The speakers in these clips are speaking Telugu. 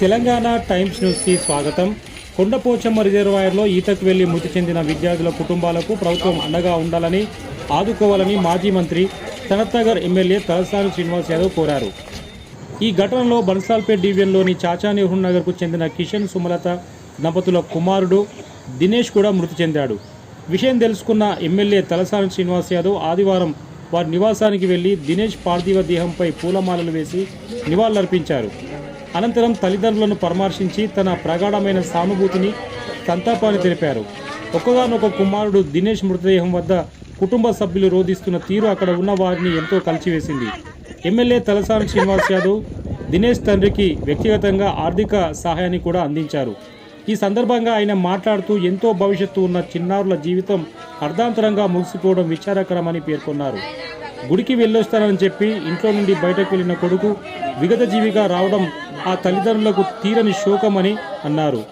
తెలంగాణ టైమ్స్ న్యూస్కి స్వాగతం. కొండపోచమ్మ రిజర్వాయర్లో ఈతకు వెళ్ళి మృతి చెందిన విద్యార్థుల కుటుంబాలకు ప్రభుత్వం అండగా ఉండాలని ఆదుకోవాలని మాజీ మంత్రి సనత్నగర్ ఎమ్మెల్యే తలసాని శ్రీనివాస్ యాదవ్ కోరారు. ఈ ఘటనలో బన్సాల్పేట్ డివిజన్లోని చాచా నెహ్రూ నగర్కు చెందిన కిషన్ సుమలత దంపతుల కుమారుడు దినేష్ కూడా మృతి చెందాడు. విషయం తెలుసుకున్న ఎమ్మెల్యే తలసాని శ్రీనివాస్ యాదవ్ ఆదివారం వారి నివాసానికి వెళ్ళి దినేష్ పార్థివ దేహంపై పూలమాలలు వేసి నివాళులర్పించారు. అనంతరం తల్లిదండ్రులను పరామర్శించి తన ప్రగాఢమైన సానుభూతిని సంతాపాన్ని తెలిపారు. ఒక్కగానొక కుమారుడు దినేష్ మృతదేహం వద్ద కుటుంబ సభ్యులు రోధిస్తున్న తీరు అక్కడ ఉన్న వారిని ఎంతో కలిచివేసింది. ఎమ్మెల్యే తలసాని శ్రీనివాస్ యాదవ్ దినేష్ తండ్రికి వ్యక్తిగతంగా ఆర్థిక సహాయాన్ని కూడా అందించారు. ఈ సందర్భంగా ఆయన మాట్లాడుతూ ఎంతో భవిష్యత్తు ఉన్న చిన్నారుల జీవితం అర్ధాంతరంగా ముగిసిపోవడం విచారకరమని పేర్కొన్నారు. గుడికి వెళ్ళొస్తానని చెప్పి ఇంట్లో నుండి బయటకు వెళ్ళిన కొడుకు విగత జీవిగా రావడం ఆ తల్లిదండ్రులకు తీరని శోకమని అన్నారు.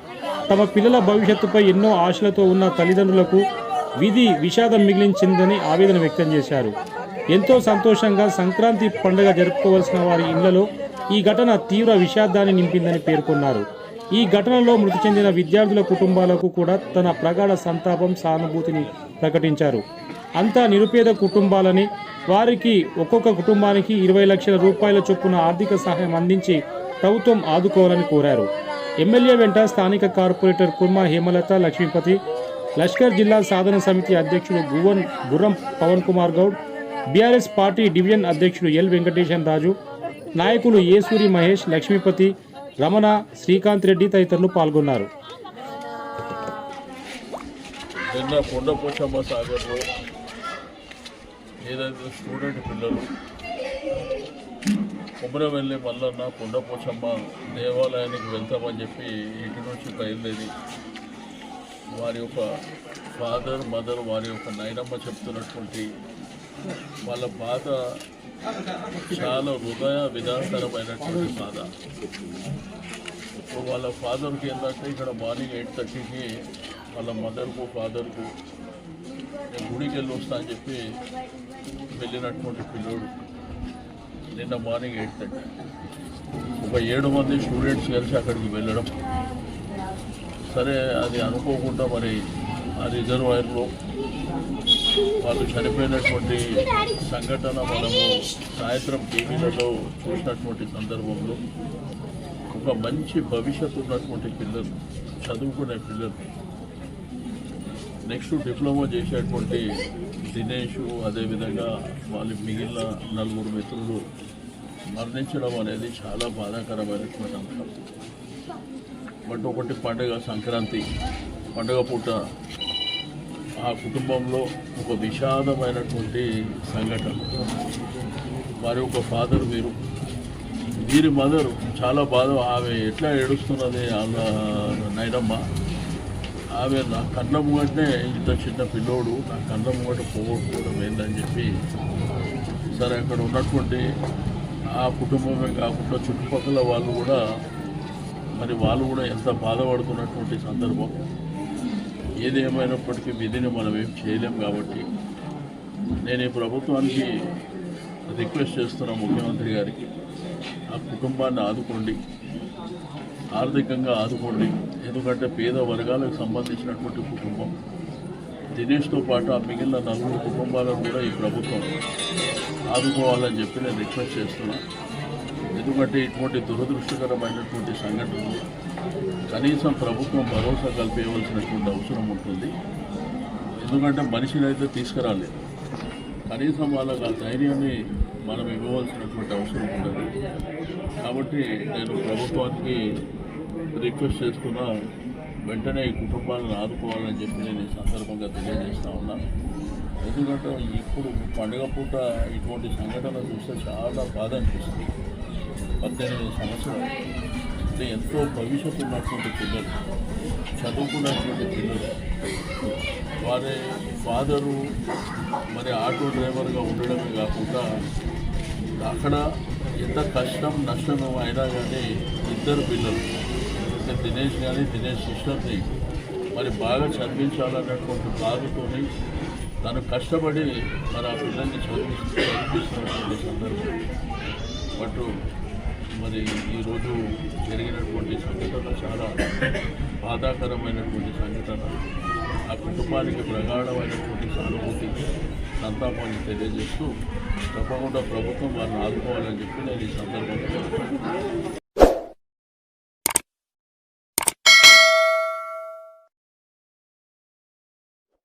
తమ పిల్లల భవిష్యత్తుపై ఎన్నో ఆశలతో ఉన్న తల్లిదండ్రులకు విధి విషాదం మిగిలించిందని ఆవేదన వ్యక్తం చేశారు. ఎంతో సంతోషంగా సంక్రాంతి పండుగ జరుపుకోవాల్సిన వారి ఇళ్ళలో ఈ ఘటన తీవ్ర విషాదాన్ని నింపిందని పేర్కొన్నారు. ఈ ఘటనలో మృతి చెందిన విద్యార్థుల కుటుంబాలకు కూడా తన ప్రగాఢ సంతాపం సానుభూతిని ప్రకటించారు. అంతా నిరుపేద కుటుంబాలని వారికి ఒక్కొక్క కుటుంబానికి ఇరవై లక్షల రూపాయల చొప్పున ఆర్థిక సహాయం అందించి ప్రభుత్వం ఆదుకోవాలని కోరారు. ఎమ్మెల్యే వెంట స్థానిక కార్పొరేటర్ కుర్మా హేమలత లక్ష్మీపతి లష్కర్ జిల్లా సాధన సమితి అధ్యక్షుడు గువన్ Gurram Pavan Kumar Goud BRS party division అధ్యక్షుడు ఎల్ వెంకటేశన్ రాజు నాయకులు ఏసూరి మహేష్ లక్ష్మీపతి రమణ శ్రీకాంత్ రెడ్డి తదితరులు పాల్గొన్నారు. నిన్న కొండపోచమ్మ సాగర్లో ఏదైతే స్టూడెంట్ పిల్లలు కుమరవెల్లి మల్లన్న కుండపోచమ్మ దేవాలయానికి వెళ్తామని చెప్పి ఇటు నుంచి బయలుదేరి వారి యొక్క ఫాదర్ మదర్ వారి యొక్క నైనమ్మ చెప్తున్నటువంటి వాళ్ళ బాధ చాలా హృదయ విధానకరమైనటువంటి బాధ. ఇప్పుడు వాళ్ళ ఫాదర్కి ఏంటంటే ఇక్కడ మార్నింగ్ ఎయిట్ థర్టీకి వాళ్ళ మదర్కు ఫాదర్కు నేను గుడికి వెళ్ళి వస్తా అని చెప్పి వెళ్ళినటువంటి పిల్లోడు. నిన్న మార్నింగ్ ఎయిట్ థర్టీ. ఒక ఏడు మంది స్టూడెంట్స్ కలిసి అక్కడికి వెళ్ళడం. సరే అది అనుకోకుండా మరి ఆ రిజర్వాయర్లో వాళ్ళు చనిపోయినటువంటి సంఘటన మనము సాయంత్రం టీవీలలో చూసినటువంటి సందర్భంలో ఒక మంచి భవిష్యత్తు ఉన్నటువంటి పిల్లలు చదువుకునే పిల్లలు నెక్స్ట్ డిప్లొమా చేసేటువంటి దినేష్ అదేవిధంగా వాళ్ళ మిగిలిన నలుగురు మిత్రులు మరణించడం అనేది చాలా బాధాకరమైనటువంటి అంశం బట్ ఒకటి పండుగ సంక్రాంతి పండుగ పూట ఆ కుటుంబంలో ఒక విషాదమైనటువంటి సంఘటన. వారి ఒక ఫాదర్ వీరు వీరి మదర్ చాలా బాధ ఆమె ఎట్లా ఏడుస్తున్నది వాళ్ళ నైనమ్మ. ఆమె నా కన్న ముంగటనే ఇంత చిన్న పిల్లోడు నా కన్న ముంగట పోగొట్టుకోవడం ఏందని చెప్పి సరే అక్కడ ఉన్నటువంటి ఆ కుటుంబమే కాకుండా చుట్టుపక్కల వాళ్ళు కూడా మరి వాళ్ళు కూడా ఎంత బాధపడుతున్నటువంటి సందర్భం. ఏది విధిని మనం ఏం చేయలేం కాబట్టి. నేను ఈ ప్రభుత్వానికి రిక్వెస్ట్ చేస్తున్నా ముఖ్యమంత్రి గారికి ఆ కుటుంబాన్ని ఆదుకోండి. ఆర్థికంగా ఆదుకోండి. ఎందుకంటే పేద వర్గాలకు సంబంధించినటువంటి కుటుంబం. దినేష్తో పాటు ఆ మిగిలిన నలుగురు కుటుంబాలను కూడా ఈ ప్రభుత్వం ఆదుకోవాలని చెప్పి నేను రిక్వెస్ట్ చేస్తున్నాను ఎందుకంటే ఇటువంటి దురదృష్టకరమైనటువంటి సంఘటనలు కనీసం ప్రభుత్వం భరోసా కల్పించవలసినటువంటి అవసరం ఉంటుంది. ఎందుకంటే మనిషిని అయితే తీసుకురాలేదు. కనీసం వాళ్ళకి ఆ ధైర్యాన్ని మనం ఇవ్వవలసినటువంటి అవసరం ఉంటుంది కాబట్టి నేను ప్రభుత్వానికి రిక్వెస్ట్ చేస్తున్నా. వెంటనే ఈ కుటుంబాలను ఆదుకోవాలని చెప్పి నేను ఈ సందర్భంగా తెలియజేస్తా ఉన్నా. ఎందుకంటే ఇప్పుడు పండుగ పూట ఇటువంటి సంఘటన చూస్తే చాలా బాధ అనిపిస్తుంది. పద్దెనిమిది సంవత్సరాలు. అంటే ఎంతో భవిష్యత్తు ఉన్నటువంటి పిల్లలు చదువుకున్నటువంటి పిల్లలు. వారి ఫాదరు మరి ఆటో డ్రైవర్గా ఉండడమే కాకుండా అక్కడ ఎంత కష్టం నష్టం అయినా కానీ ఇద్దరు పిల్లలు. అంటే దినేష్ కానీ దినేష్ సిస్టర్ని మరి బాగా చదివించాలన్నటువంటి బాధతోని తను కష్టపడి మరి ఆ పిల్లల్ని చదివి చదివిస్తున్నటువంటి సందర్భం. బట్ మరి ఈరోజు జరిగినటువంటి సంఘటన చాలా బాధాకరమైనటువంటి సంఘటన. ఆ కుటుంబానికి ప్రగాఢమైనటువంటి సానుభూతి సంతాపాన్ని తెలియజేస్తూ తప్పకుండా ప్రభుత్వం వారిని ఆదుకోవాలని చెప్పి నేను ఈ సందర్భంగా